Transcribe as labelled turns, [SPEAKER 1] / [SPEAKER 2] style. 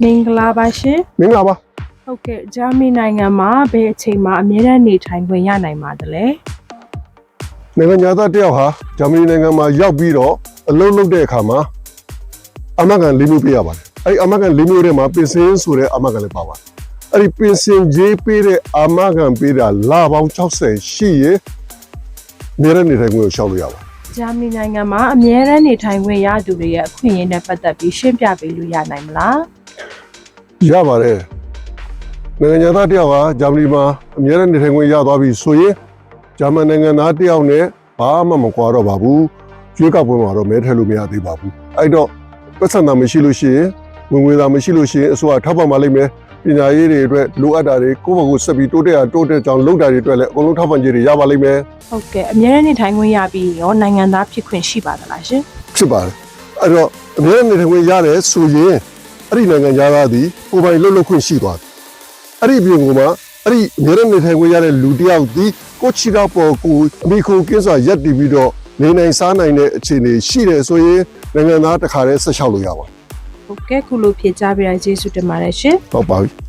[SPEAKER 1] မင်္ဂလာပါရှင်
[SPEAKER 2] မင်္ဂလာပါ
[SPEAKER 1] ဟုတ်ကဲ့ဂျာမနီနိုင်ငံမှာဘယ်အချိန်မှာအမြဲတမ်းနေထိုင်ခွင့်ရနိုင်ပါသလဲ
[SPEAKER 2] နိုင်ငံသားတစ်ယောက်ဟာဂျာမနီနိုင်ငံမှာရောက်ပြီးတော့အလုပ်လုပ်တဲ့အခါမှာအမကန်လေးမျိုးပေးရပါတယ်အဲ့ဒီအမကန်လေးမျိုးထဲမှာပင်စင်ဆိုတဲ့အမကန်လည်းပါပါတယ်အဲ့ဒီပင်စင်ကြီးပေးတဲ့အမကန်ပေးတာလပေါင်း60ရှိရင်နေရနေထိုင်ခွင့်ကိုရှောက်လို့ရပါတယ်
[SPEAKER 1] ဂျာမနီနိုင်ငံမှာအမြဲတမ်းနေထိုင်ခွင့်ရသူတွေရဲ့အခွင့်အရေးနဲ့ပတ်သက်ပြီးရှင်းပြပေးလို့ရနိုင်မလား
[SPEAKER 2] ရပါတယ်နိုင်ငံသားတစ်ယောက်ကဂျာမနီမှာအများနဲ့နေထိုင်ခွင့်ရသွားပြီဆိုရင်ဂျာမန်နိုင်ငံသားတစ်ယောက်နဲ့ဘာမှမကွာတော့ပါဘူးကျွေးကောက်ပွဲမှာတော့မဲထည့်လို့မရသေးပါဘူးအဲ့တော့ပတ်စံသာမရှိလို့ရှိရင်ဝင်ငွေသာမရှိလို့ရှိရင်အစိုးရထောက်ပံ့ပါလိမ့်မယ်ပညာရေးတွေအတွက်လိုအပ်တာတွေကိုယ့်ဘက်ကိုဆက်ပြီးတိုးတက်အောင်တိုးတက်ကြောင်းလုပ်တာတွေအတွက်လည်းအကုန်လုံးထောက်ပံ့ကြေးတွေရပါလိမ့်မယ်
[SPEAKER 1] ဟုတ်ကဲ့အမြဲတမ်းနေထိုင်ခွင့်ရပြီးရောနိုင်ငံသားဖြစ်ခွင့်ရှိပါသလားရှင်
[SPEAKER 2] ဖြစ်ပါတယ်အဲ့တော့အများနဲ့နေထိုင်ခွင့်ရတယ်ဆိုရင် အဲ့ဒီနိုင်ငံသားသည်ကိုယ်ပိုင်လှုပ်လှုပ်ခွင့်ရှိသွားတယ်အဲ့ဒီအပြင်ကမှအဲ့ဒီအများနဲ့နေထိုင်ခွင့်ရတဲ့လူတစ်ယောက်ဒီကိုချီတော့ပေါ်ကိုအမိခိုကင်းစွာရက်တည်ပြီးတော့နေနိုင်စားနိုင်တဲ့အခြေအနေရှိတယ်ဆိုရင်နိုင်ငံသားတစ်ခါတည်းဆက်လျှောက်လို့ရပါ
[SPEAKER 1] ဟုတ်ကဲ့ခုလိုဖြေကြားပေးရကျေးဇူးတင်ပါတယ်ရှင်
[SPEAKER 2] ဟုတ်ပါပြီ